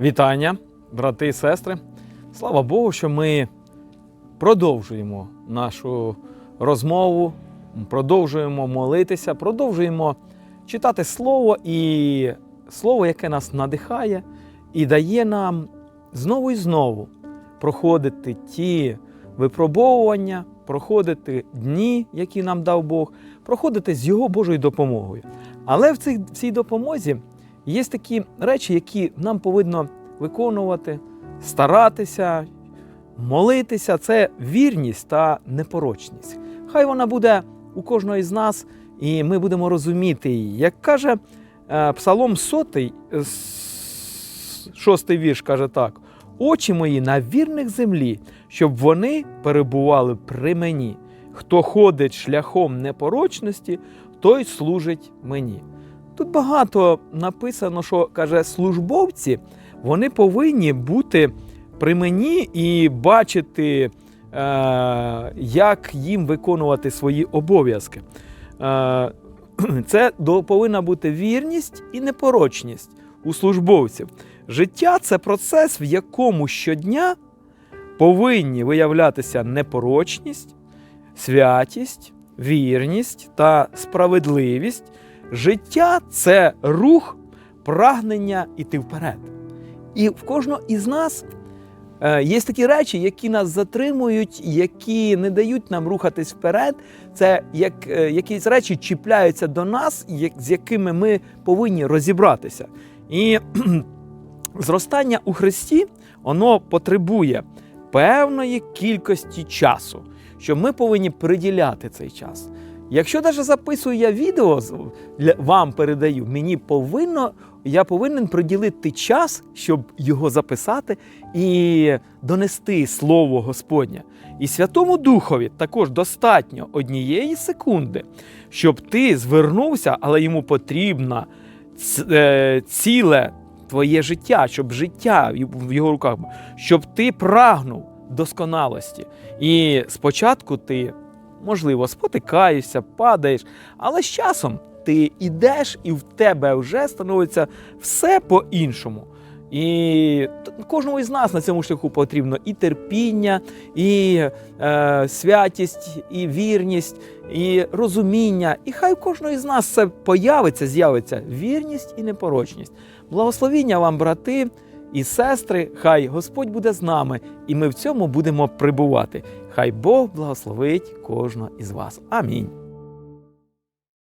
Вітання, брати і сестри. Слава Богу, що ми продовжуємо нашу розмову, продовжуємо молитися, продовжуємо читати Слово і Слово, яке нас надихає і дає нам знову і знову проходити ті випробовування, проходити дні, які нам дав Бог, проходити з Його Божою допомогою. Але в цій, допомозі є такі речі, які нам повинно виконувати, старатися, молитися це вірність та непорочність. Хай вона буде у кожного із нас, і ми будемо розуміти її. Як каже е, Псалом сотий, е, с- шостий вірш, каже так: очі мої на вірних землі, щоб вони перебували при мені. Хто ходить шляхом непорочності, той служить мені. Тут багато написано, що каже, службовці вони повинні бути при мені і бачити, е, як їм виконувати свої обов'язки. Е, це повинна бути вірність і непорочність у службовців. Життя це процес, в якому щодня повинні виявлятися непорочність, святість, вірність та справедливість. Життя це рух, прагнення іти вперед. І в кожного із нас е, є такі речі, які нас затримують, які не дають нам рухатись вперед. Це як е, якісь речі чіпляються до нас, з якими ми повинні розібратися. І зростання у Христі воно потребує певної кількості часу, що ми повинні приділяти цей час. Якщо навіть записую я відео, вам передаю, мені повинно, я повинен приділити час, щоб його записати і донести Слово Господнє. І Святому Духові також достатньо однієї секунди, щоб ти звернувся, але йому потрібно е, ціле твоє життя, щоб життя в його руках, щоб ти прагнув досконалості. І спочатку ти можливо, спотикаєшся, падаєш, але з часом ти йдеш, і в тебе вже становиться все по-іншому. І кожному із нас на цьому шляху потрібно і терпіння, і е, святість, і вірність, і розуміння. І хай у кожного із нас це появиться, з'явиться вірність і непорочність. Благословіння вам, брати і сестри, хай Господь буде з нами, і ми в цьому будемо прибувати. Хай Бог благословить кожного із вас. Амінь.